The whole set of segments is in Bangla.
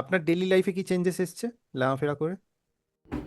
আপনার ডেইলি লাইফে কি চেঞ্জেস এসছে? লামাফেরা করে?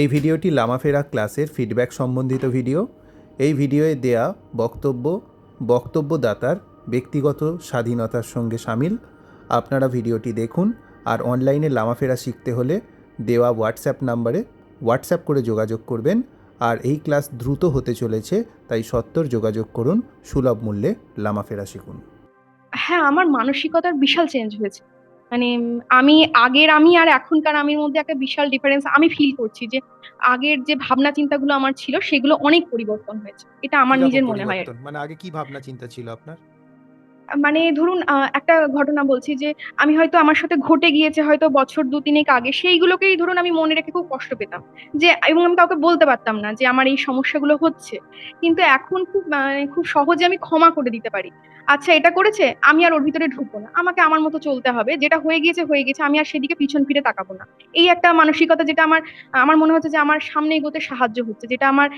এই ভিডিওটি লামাফেরা ক্লাসের ফিডব্যাক সম্বন্ধিত ভিডিও এই ভিডিওয়ে দেয়া বক্তব্য, বক্তব্যদাতার ব্যক্তিগত স্বাধীনতার সঙ্গে সামিল। আপনারা ভিডিওটি দেখুন আর অনলাইনে লামাফেরা শিখতে হলে দেওয়া হোয়াটসঅ্যাপ নাম্বারে হোয়াটসঅ্যাপ করে যোগাযোগ করবেন। আর এই ক্লাস দ্রুত হতে চলেছে, তাই সত্তর যোগাযোগ করুন। সুলভ মূল্যে লামাফেরা শিখুন। হ্যাঁ আমার মানসিকতার বিশাল চেঞ্জ হয়েছে। মানে আমি আগের আমি আর এখনকার আমির মধ্যে একটা বিশাল ডিফারেন্স আমি ফিল করছি যে আগের যে ভাবনা চিন্তাগুলো আমার ছিল সেগুলো অনেক পরিবর্তন হয়েছে। এটা আমার নিজের মনে হয়? মানে আগে কি ভাবনা চিন্তা ছিল আপনার? মানে ধরুন একটা ঘটনা বলছি যে, আমি হয়তো আমার সাথে ঘটে গিয়েছে হয়তো বছর দু তিনেক আগে, সেইগুলোকেই ধরুন আমি মনে রেখে খুব কষ্ট পেতাম। যে, এবং আমি কাউকে বলতে পারতাম না যে, আমার এই সমস্যাগুলো হচ্ছে। কিন্তু এখন খুব মানে খুব সহজে আমি ক্ষমা করে দিতে পারি। আচ্ছা এটা করেছে, আমি আর ওর ভিতরে ঢুকবো না। আমাকে আমার মতো চলতে হবে। যেটা হয়ে গিয়েছে, হয়ে গেছে আমি আর সেদিকে পিছন ফিরে তাকাবো না। এই একটা মানসিকতা যেটা আমার আমার মনে হচ্ছে যে, আমার সামনে এগোতে সাহায্য হচ্ছে। যেটা আমার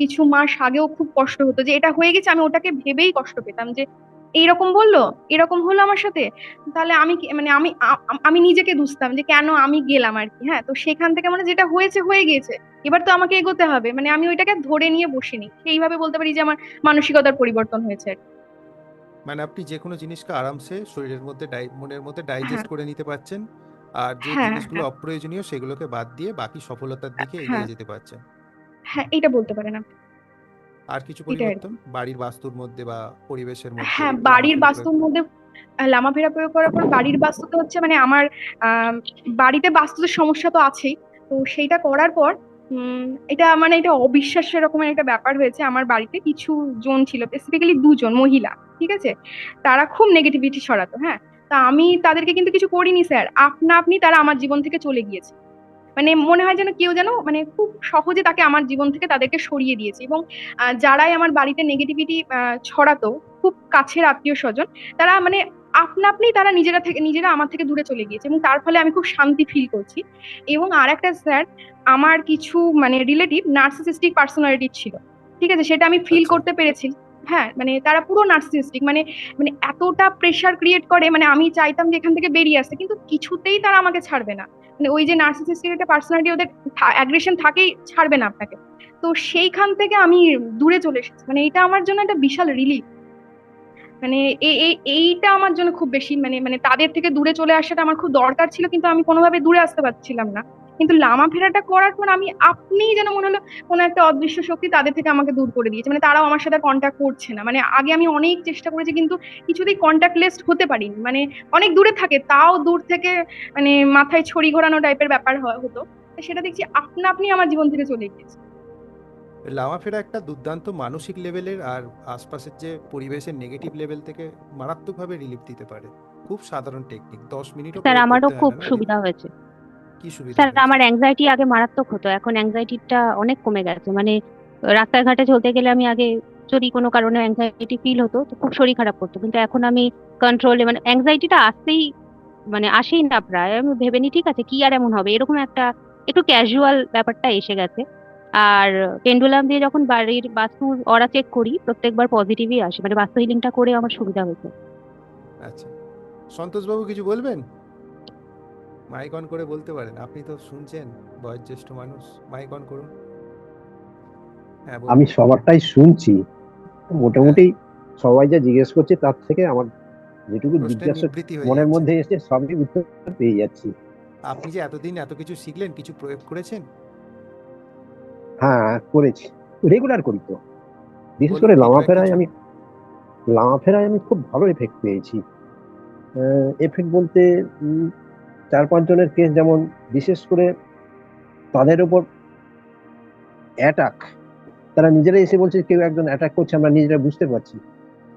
কিছু মাস আগেও খুব কষ্ট হতো যে, এটা হয়ে গেছে, আমি ওটাকে ভেবেই কষ্ট পেতাম যে এইরকম বলল? এরকম হলো আমার সাথে? তাহলে আমি মানে আমি আমি নিজেকে দুষতাম যে কেন আমি গেলাম আর কি হ্যাঁ? তো সেখান থেকে মানে যেটা হয়েছে হয়ে গেছে এবার তো আমাকে এগোতে হবে। মানে আমি ওইটাকে ধরে নিয়ে বসিনি। সেইভাবে বলতে পারি যে আমার মানসিকতার পরিবর্তন হয়েছে মানে আপনি যে কোনো জিনিসকে আরামসে শরীরের মধ্যে মনের মধ্যে ডাইজেস্ট হ্যাঁ। করে নিতে পারছেন। আর যে হ্যাঁ, জিনিসগুলো হ্যাঁ। অপ্রয়োজনীয় সেগুলোকে বাদ দিয়ে বাকি সফলতার দিকে। এগিয়ে যেতে পারছেন। হ্যাঁ এটা বলতে পারেন আপনি। আর কিছু। পরিবর্তন? বাড়ির বাস্তুর মধ্যে বা পরিবেশের মধ্যে হ্যাঁ বাড়ির বাস্তুর মধ্যে আহ, লামাফেরা প্রয়োগ করার পর বাড়ির বাস্তুতে হচ্ছে মানে আমার বাড়িতে বাস্তুর সমস্যা তো আছেই। তো সেইটা করার পর এটা মানে এটা অবিশ্বাস্য রকমের একটা ব্যাপার হয়েছে আমার বাড়িতে। কিছু জন ছিল স্পেসিফিক্যালি দুজন মহিলা ঠিক আছে? তারা খুব নেগেটিভিটি ছড়াতো হ্যাঁ? তা আমি তাদেরকে কিন্তু কিছু করিনি স্যার। আপনা আপনি তারা আমার জীবন থেকে চলে গিয়েছে। মানে মনে হয় যেন কেউ যেন মানে খুব সহজে তাকে আমার জীবন থেকে তাদেরকে সরিয়ে দিয়েছে। এবং যারাই আমার বাড়িতে নেগেটিভিটি ছড়াতো খুব কাছের আত্মীয় স্বজন তারা মানে আপনা আপনি তারা নিজেরা থেকে নিজেরা আমার থেকে দূরে চলে গিয়েছে। এবং তার ফলে আমি খুব শান্তি ফিল করছি। এবং আর একটা স্যার আমার কিছু মানে রিলেটিভ নার্সিসিস্টিক পার্সোনালিটি ছিল। ঠিক আছে? সেটা আমি ফিল আচ্ছা। করতে পেরেছি। হ্যাঁ মানে তারা পুরো নার্সিসিস্টিক মানে মানে এতটা প্রেশার ক্রিয়েট করে মানে আমি চাইতাম যে এখান থেকে বেরিয়ে আসতে, কিন্তু কিছুতেই তারা আমাকে ছাড়বে না। মানে ওই যে নার্সিসিস্টিক একটা পার্সোনালিটি ওদের অ্যাগ্রেশন থাকেই, ছাড়বে না আপনাকে। তো সেইখান থেকে আমি দূরে চলে এসেছি। মানে এটা আমার জন্য একটা বিশাল রিলিফ মানে এই এই- এইটা আমার জন্য খুব বেশি মানে মানে তাদের থেকে দূরে চলে আসাটা আমার খুব দরকার ছিল, কিন্তু আমি কোনোভাবে দূরে আসতে পারছিলাম না। কিন্তু লামা ফেরাটা করার পর আমি আপনিই যেন মনে হলো কোনো একটা অদৃশ্য শক্তি তাদের থেকে আমাকে দূর করে দিয়েছে। মানে তারাও আমার সাথে কন্ট্যাক্ট করছে না। মানে আগে আমি অনেক চেষ্টা করেছি কিন্তু কিছুতেই কন্ট্যাক্টলেস হতে পারিনি। মানে অনেক দূরে থাকে তাও দূর থেকে মানে মাথায় ছড়ি ঘোরানো টাইপের ব্যাপার হয়- হতো। সেটা দেখছি আপনা আপনি আমার জীবন থেকে চলে গিয়েছে। লামাফেরা একটা দুর্দান্ত মানসিক লেভেলের আর আশপাশের যে পরিবেশের নেগেটিভ লেভেল থেকে মারাত্মকভাবে রিলিফ দিতে পারে। খুব সাধারণ টেকনিক দশ মিনিট স্যার আমারও খুব? সুবিধা হয়েছে। কি সুবিধা স্যার? আমার অ্যাংজাইটি আগে মারাত্মক হতো। এখন অ্যাংজাইটিটা অনেক কমে গেছে। মানে রাস্তাঘাটে চলতে গেলে আমি আগে যদি কোনো কারণে অ্যাংজাইটি ফিল হতো তো খুব শরীর খারাপ করতো। কিন্তু এখন আমি কন্ট্রোলে মানে অ্যাংজাইটিটা আসতেই মানে আসেই না প্রায়। আমি ভেবে নিই ঠিক আছে কি আর এমন হবে? এরকম একটা একটু ক্যাজুয়াল ব্যাপারটা এসে গেছে। আর পেন্ডুলাম দিয়ে যখন বাড়ির বাস্তুর অরা চেক করি প্রত্যেকবার পজিটিভই আসে। মানে বাস্তু হিলিংটা করে আমার সুবিধা হয়েছে। আচ্ছা। সন্তোষবাবু কিছু বলবেন? মাইক অন করে বলতে পারেন। আপনি তো শুনছেন বয়োজ্যেষ্ঠ মানুষ। মাইক অন করুন। হ্যাঁ আমি সবারটাই শুনছি। মোটামুটি সবাই যা জিজ্ঞেস করছে তার থেকে আমার যেটুকু জিজ্ঞাসা মনের মধ্যে এসে সবই উত্তর পেয়ে যাচ্ছি। আপনি যে এতদিন এত কিছু শিখলেন কিছু প্রয়োগ করেছেন? হ্যাঁ করেছি। রেগুলার করি তো। বিশেষ করে লামা ফেরায় আমি লামা ফেরায় আমি খুব ভালো এফেক্ট পেয়েছি। এফেক্ট বলতে চার পাঁচ জনের কেস যেমন বিশেষ করে তাদের উপর অ্যাটাক তারা নিজেরাই এসে বলছে কেউ একজন অ্যাটাক করছে আমরা নিজেরা বুঝতে পারছি।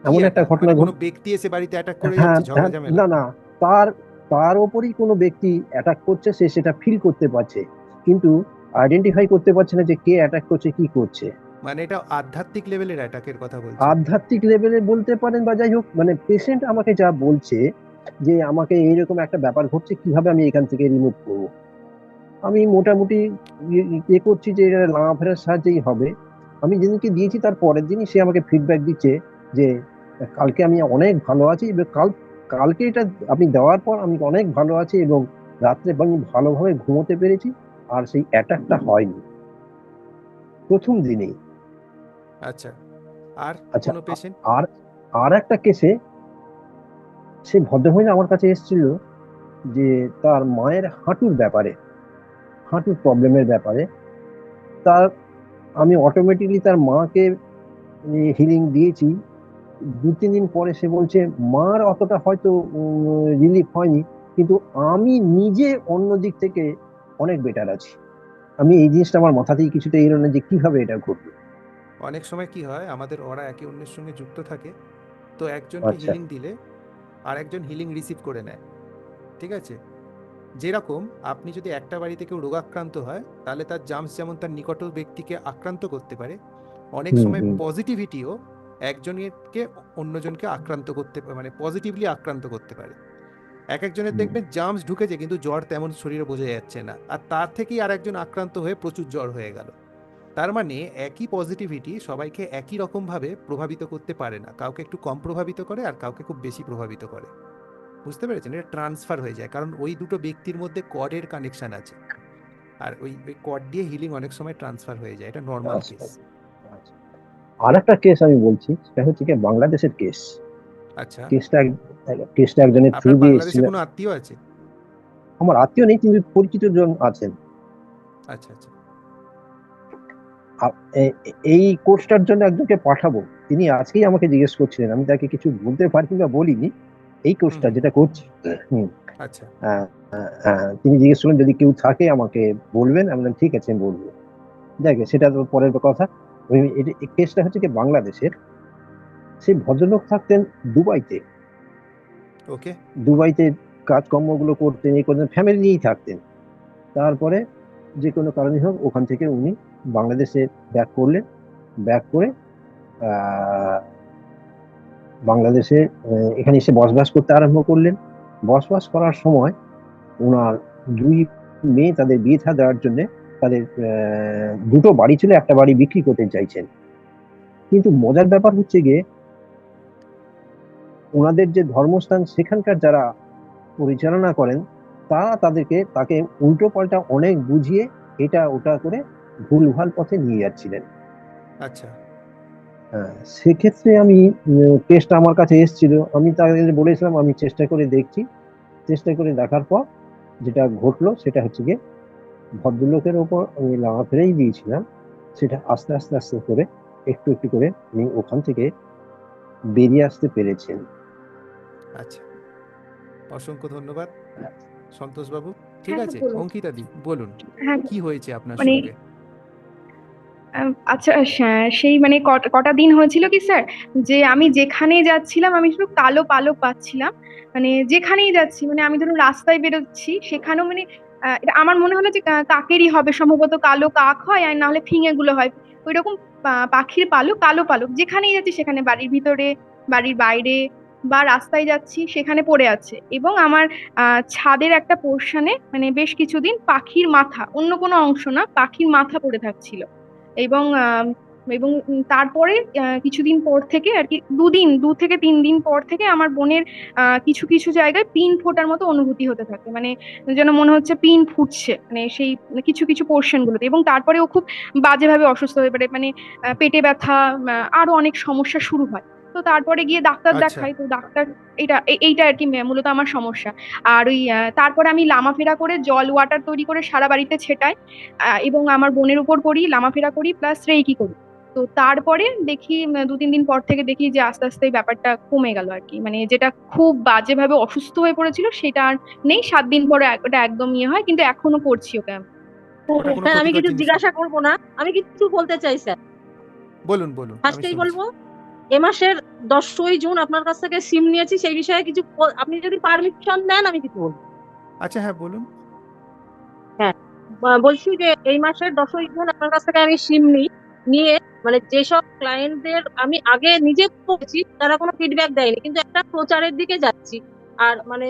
এমন একটা ঘটনা মানে কোনো ব্যক্তি এসে বাড়িতে অ্যাটাক করে হ্যাঁ যাচ্ছে ঝগড়া হ্যাঁ, ঝামেলা? না না তার তার ওপরই কোনো ব্যক্তি অ্যাটাক করছে সে সেটা ফিল করতে পারছে কিন্তু আইডেন্টিফাই করতে পারছে না যে কে অ্যাটাক করছে কি করছে। মানে এটা আধ্যাত্মিক লেভেলের অ্যাটাকের কথা বলছি আধ্যাত্মিক লেভেলে বলতে পারেন বা যাই হোক মানে পেশেন্ট আমাকে যা বলছে যে আমাকে এইরকম একটা ব্যাপার ঘটছে কীভাবে আমি এখান থেকে রিমুভ করব? আমি মোটামুটি ইয়ে করছি যে এটা লামা ফেরার সাহায্যেই হবে। আমি যেদিনকে দিয়েছি তার পরের দিনই সে আমাকে ফিডব্যাক দিচ্ছে যে কালকে আমি অনেক ভালো আছি এবং কাল কালকে এটা আপনি দেওয়ার পর আমি অনেক ভালো আছি এবং রাত্রে আমি ভালোভাবে ঘুমোতে পেরেছি আর সেই অ্যাটাকটা হয়নি। প্রথম দিনেই। আচ্ছা। আর আচ্ছা, আর আর একটা কেসে সে ভদ্রমহিলা আমার কাছে এসেছিল যে তার মায়ের হাঁটুর ব্যাপারে হাঁটুর প্রবলেমের ব্যাপারে তার আমি অটোমেটিকলি তার মাকে হিলিং দিয়েছি। দু তিন দিন পরে সে বলছে মার অতটা হয়তো রিলিফ হয়নি কিন্তু আমি নিজে অন্য দিক থেকে অনেক বেটার আছি। আমি এই জিনিসটা আমার মাথাতেই কিছুটা এলো না যে কীভাবে এটা ঘটবে? অনেক সময় কি হয় আমাদের ওরা একে অন্যের সঙ্গে যুক্ত থাকে তো একজনকে আচ্ছা। হিলিং দিলে আর একজন হিলিং রিসিভ করে নেয়। ঠিক আছে? যেরকম আপনি যদি একটা বাড়িতে কেউ রোগাক্রান্ত হয় তাহলে তার জামস যেমন তার নিকট ব্যক্তিকে আক্রান্ত করতে পারে অনেক সময় পজিটিভিটিও একজনকে অন্যজনকে আক্রান্ত করতে মানে পজিটিভলি আক্রান্ত করতে পারে। এক একজনের দেখবেন জামস ঢুকেছে কিন্তু জ্বর তেমন শরীরে বোঝা যাচ্ছে না। আর তার থেকেই আর একজন আক্রান্ত হয়ে প্রচুর জ্বর হয়ে গেল। তার মানে একই পজিটিভিটি সবাইকে একই রকমভাবে প্রভাবিত করতে পারে না। কাউকে একটু কম প্রভাবিত করে আর কাউকে খুব বেশি প্রভাবিত করে। বুঝতে পেরেছেন? এটা ট্রান্সফার হয়ে যায়। কারণ ওই দুটো ব্যক্তির মধ্যে কডের কানেকশন আছে। আর ওই ওই কড দিয়ে হিলিং অনেক সময় ট্রান্সফার হয়ে যায়। এটা নর্মাল। কেস আর একটা কেস আমি বলছি সেটা হচ্ছে কি বাংলাদেশের কেস আচ্ছা। কেসটা কেসটা একজনের থ্রু দিয়ে এসেছিল কোনো আত্মীয় আছে? আমার আত্মীয় নেই কিন্তু পরিচিত জন আছেন। আচ্ছা আচ্ছা। এই কোর্সটার জন্য একজনকে পাঠাবো। তিনি আজকেই আমাকে জিজ্ঞেস করছিলেন আমি তাকে কিছু বলতে পারি না বলিনি। এই কোর্সটা যেটা করছি আচ্ছা। তিনি জিজ্ঞেস করলেন যদি কেউ থাকে আমাকে বলবেন আমি বললাম ঠিক আছে আমি বলব। দেখে সেটা তো পরের কথা। এই কেসটা হচ্ছে কি বাংলাদেশের। সেই ভদ্রলোক থাকতেন দুবাইতে। ওকে। দুবাইতে কাজকর্মগুলো করতেন এই করতেন ফ্যামিলি নিয়েই থাকতেন। তারপরে যে কোনো কারণে হোক, ওখান থেকে উনি বাংলাদেশে ব্যাক করলেন। ব্যাক করে বাংলাদেশে এখানে এসে বসবাস করতে আরম্ভ করলেন। বসবাস করার সময় ওনার দুই মেয়ে তাদের বিয়ে থা দেওয়ার জন্য তাদের দুটো বাড়ি ছিল, একটা বাড়ি বিক্রি করতে চাইছেন। কিন্তু মজার ব্যাপার হচ্ছে গিয়ে ওনাদের যে ধর্মস্থান, সেখানকার যারা পরিচালনা করেন তারা তাদেরকে তাকে উল্টো পাল্টা অনেক বুঝিয়ে এটা ওটা করে ভুলভাল পথে নিয়ে যাচ্ছিলেন। আচ্ছা। হ্যাঁ, সেক্ষেত্রে আমি কেসটা আমার কাছে এসেছিল। আমি তাদের বলেছিলাম আমি চেষ্টা করে দেখছি। চেষ্টা করে দেখার পর যেটা ঘটলো সেটা হচ্ছে গিয়ে ভদ্রলোকের ওপর আমি লাঙা ফেরেই দিয়েছিলাম। সেটা আস্তে আস্তে আস্তে করে একটু একটু করে উনি ওখান থেকে বেরিয়ে আসতে পেরেছেন। আচ্ছা। অসংখ্য ধন্যবাদ। সন্তোষ বাবু ঠিক হ্যাঁ, আছে? অঙ্কিতা দি বলুন হ্যাঁ। কি হয়েছে আপনার মানে সঙ্গে? আচ্ছা সেই মানে কট- দিন হয়েছিল কি স্যার? যে আমি যেখানে যাচ্ছিলাম আমি শুধু কালো পালক পাচ্ছিলাম। মানে যেখানেই যাচ্ছি মানে আমি ধরুন রাস্তায় বেরোচ্ছি সেখানেও মানে এটা আমার মনে হলো যে কাকেরই হবে সম্ভবত কালো কাক হয় আর নাহলে ফিঙে গুলো হয়। ওই রকম পাখির পালক কালো পালক যেখানেই যাচ্ছি সেখানে বাড়ির ভিতরে বাড়ির বাইরে বা রাস্তায় যাচ্ছি সেখানে পড়ে আছে এবং আমার ছাদের একটা পোর্শনে মানে বেশ কিছুদিন পাখির মাথা অন্য কোনো অংশ না পাখির মাথা পড়ে থাকছিল। এবং এবং তারপরে কিছুদিন পর থেকে আর কি দুদিন দু থেকে তিন দিন পর থেকে আমার বোনের কিছু কিছু জায়গায় পিন ফোটার মতো অনুভূতি হতে থাকে। মানে যেন মনে হচ্ছে পিন ফুটছে মানে সেই কিছু কিছু পোর্শন গুলোতে এবং তারপরে ও খুব বাজেভাবে অসুস্থ হয়ে পড়ে। মানে পেটে ব্যথা আহ, আরও অনেক সমস্যা শুরু হয়। তো তারপরে গিয়ে ডাক্তার আচ্ছা। দেখাই তো ডাক্তার এটা এইটা আর কি মূলত আমার সমস্যা। আর ওই তারপরে আমি লামাফেরা করে জল ওয়াটার তৈরি করে সারা বাড়িতে ছেটাই আহ, এবং আমার বোনের উপর করি লামাফেরা করি প্লাস রেইকি করি। তো তারপরে দেখি দু তিন দিন পর থেকে দেখি যে আস্তে আস্তে এই ব্যাপারটা কমে গেল আর কি মানে যেটা খুব বাজেভাবে অসুস্থ হয়ে পড়েছিল সেটা আর নেই সাত দিন পরে ওটা একদম ইয়ে হয় কিন্তু এখনও করছি ওকে আমি। হ্যাঁ কিছু জিজ্ঞাসা করব না আমি কিছু বলতে চাই স্যার। বলুন বলুন ফার্স্টেই বলব এ মাসের দশই জুন আপনার কাছ থেকে সিম নিয়েছি সেই বিষয়ে কিছু আপনি যদি পারমিশন দেন আমি কিছু বলব। আচ্ছা হ্যাঁ বলুন। হ্যাঁ বলছি যে এই মাসের দশই জুন আপনার কাছ থেকে আমি সিম নিই নিয়ে মানে যেসব ক্লায়েন্টদের আমি আগে নিজে করেছি তারা কোনো ফিডব্যাক দেয়নি কিন্তু একটা প্রচারের দিকে যাচ্ছি। আর মানে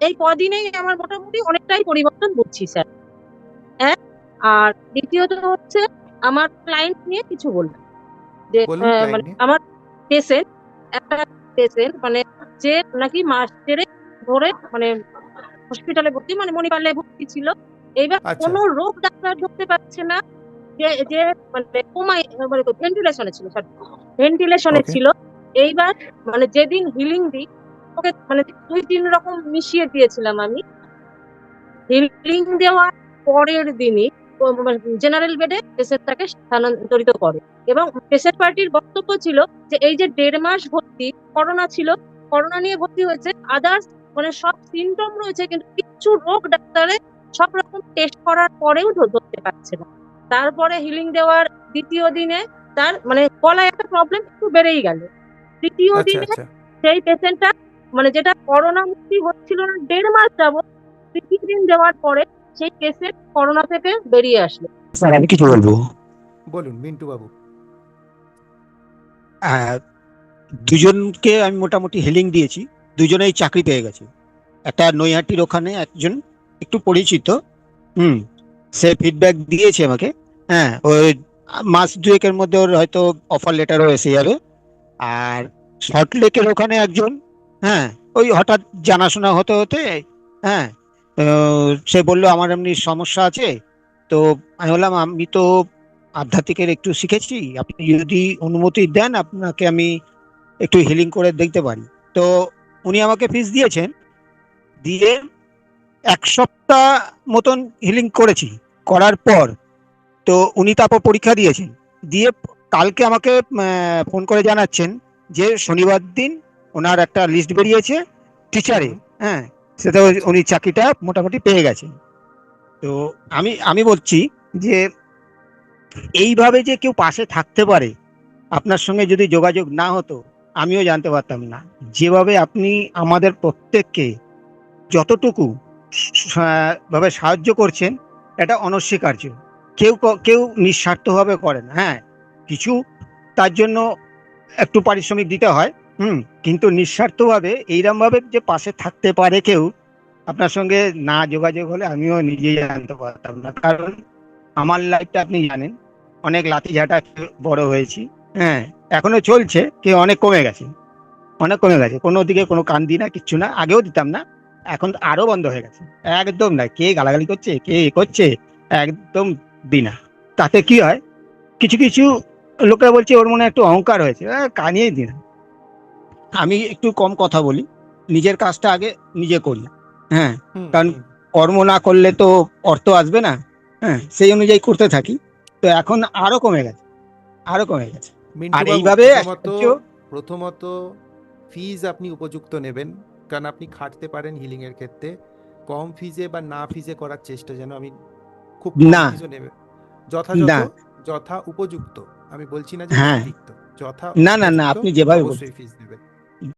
এই কদিনেই আমার মোটামুটি অনেকটাই পরিবর্তন বুঝছি স্যার। হ্যাঁ আর দ্বিতীয়ত হচ্ছে আমার ক্লায়েন্ট নিয়ে কিছু বলব যে মানে আমার পেশেন্ট একটা পেশেন্ট মানে যে নাকি মাস দেড়েক ধরে মানে হসপিটালে ভর্তি মানে মণিপালে ভর্তি ছিল। এইবার আচ্ছা। কোনো রোগ ডাক্তার ঢুকতে পারছে না যে যে মানে কোমায় মানে ভেন্টিলেশনে ছিল ভেন্টিলেশনে ছিল। এইবার মানে যেদিন হিলিং দিই ওকে মানে দুই তিন রকম মিশিয়ে দিয়েছিলাম আমি। হিলিং দেওয়ার পরের দিনই জেনারেল বেডে পেশেন্টটাকে স্থানান্তরিত করে। এবং পেশেন্ট পার্টির বক্তব্য ছিল যে এই যে দেড় মাস ভর্তি করোনা ছিল করোনা নিয়ে ভর্তি হয়েছে আদার্স মানে সব সিমটম রয়েছে কিন্তু কিছু রোগ ডাক্তারে সব রকম টেস্ট করার পরেও ধরতে পারছে না। তারপরে হিলিং দেওয়ার দ্বিতীয় দিনে তার মানে গলায় একটা প্রবলেম একটু বেড়েই গেল। তৃতীয় আচ্ছা দিনে আচ্ছা। সেই পেশেন্টটা মানে যেটা করোনা মুক্তি হচ্ছিল না দেড় মাস যাবত তৃতীয় দিন দেওয়ার পরে সেই পেশেন্ট করোনা থেকে বেরিয়ে আসলো। স্যার আমি কিছু বলব? বলুন মিন্টু বাবু দুজনকে আমি মোটামুটি হেলিং দিয়েছি। দুজনেই চাকরি পেয়ে গেছে। একটা নৈহাটির ওখানে একজন একটু পরিচিত হুম সে ফিডব্যাক দিয়েছে আমাকে। হ্যাঁ ওই মাস দুয়েকের মধ্যে ওর হয়তো অফার লেটারও এসে যাবে। আর সল্টলেকের ওখানে একজন হ্যাঁ ওই হঠাৎ জানাশোনা হতে হতে হ্যাঁ সে বলল, আমার এমনি সমস্যা আছে। তো আমি বললাম, আমি তো আধ্যাত্মিকের একটু শিখেছি। আপনি যদি অনুমতি দেন, আপনাকে আমি একটু হিলিং করে দেখতে পারি। তো উনি আমাকে ফিস দিয়েছেন। দিয়ে এক সপ্তাহ মতন হিলিং করেছি। করার পর তো উনি তারপর পরীক্ষা দিয়েছেন। দিয়ে কালকে আমাকে ফোন করে জানাচ্ছেন যে শনিবার দিন ওনার একটা লিস্ট বেরিয়েছে টিচারে হ্যাঁ সেটা উনি চাকরিটা মোটামুটি পেয়ে গেছেন। তো আমি আমি বলছি যে এইভাবে যে কেউ পাশে থাকতে পারে, আপনার সঙ্গে যদি যোগাযোগ না হতো, আমিও জানতে পারতাম না। যেভাবে আপনি আমাদের প্রত্যেককে যতটুকু ভাবে সাহায্য করছেন, এটা অনস্বীকার্য। কেউ কেউ নিঃস্বার্থভাবে করেন হ্যাঁ। কিছু তার জন্য একটু পারিশ্রমিক দিতে হয় হুম কিন্তু নিঃস্বার্থভাবে এইরকমভাবে যে পাশে থাকতে পারে কেউ আপনার সঙ্গে না যোগাযোগ হলে আমিও নিজেই জানতে পারতাম না। কারণ আমার লাইফটা আপনি জানেন অনেক লাঠিঝাটা বড় হয়েছি হ্যাঁ এখনও চলছে কে অনেক কমে গেছে অনেক কমে গেছে। কোনো দিকে কোনো কান দিই না কিচ্ছু না আগেও দিতাম না এখন তো আরও বন্ধ হয়ে গেছে। একদম না কে গালাগালি করছে কে এ করছে একদম দিই না তাতে কি হয় কিছু কিছু লোকেরা বলছে ওর মনে একটু অহংকার হয়েছে আহ, কানিয়ে দিই না আমি একটু কম কথা বলি। নিজের কাজটা আগে নিজে করি। হ্যাঁ কারণ কর্ম না করলে তো অর্থ আসবে না। হ্যাঁ সেই অনুযায়ী করতে থাকি। তো এখন আরও কমে গেছে। আরও কমে গেছে। আর এইভাবে প্রথমত ফিজ আপনি উপযুক্ত নেবেন। কারণ আপনি খাটতে পারেন হিলিং এর ক্ষেত্রে। কম ফিজে বা না ফিজে করার চেষ্টা যেন আমি খুব না। যথাযথ। যথা উপযুক্ত। আমি বলছি না যে হ্যাঁ। যথা না, না, না, আপনি যেভাবে ফিজ নেবেন।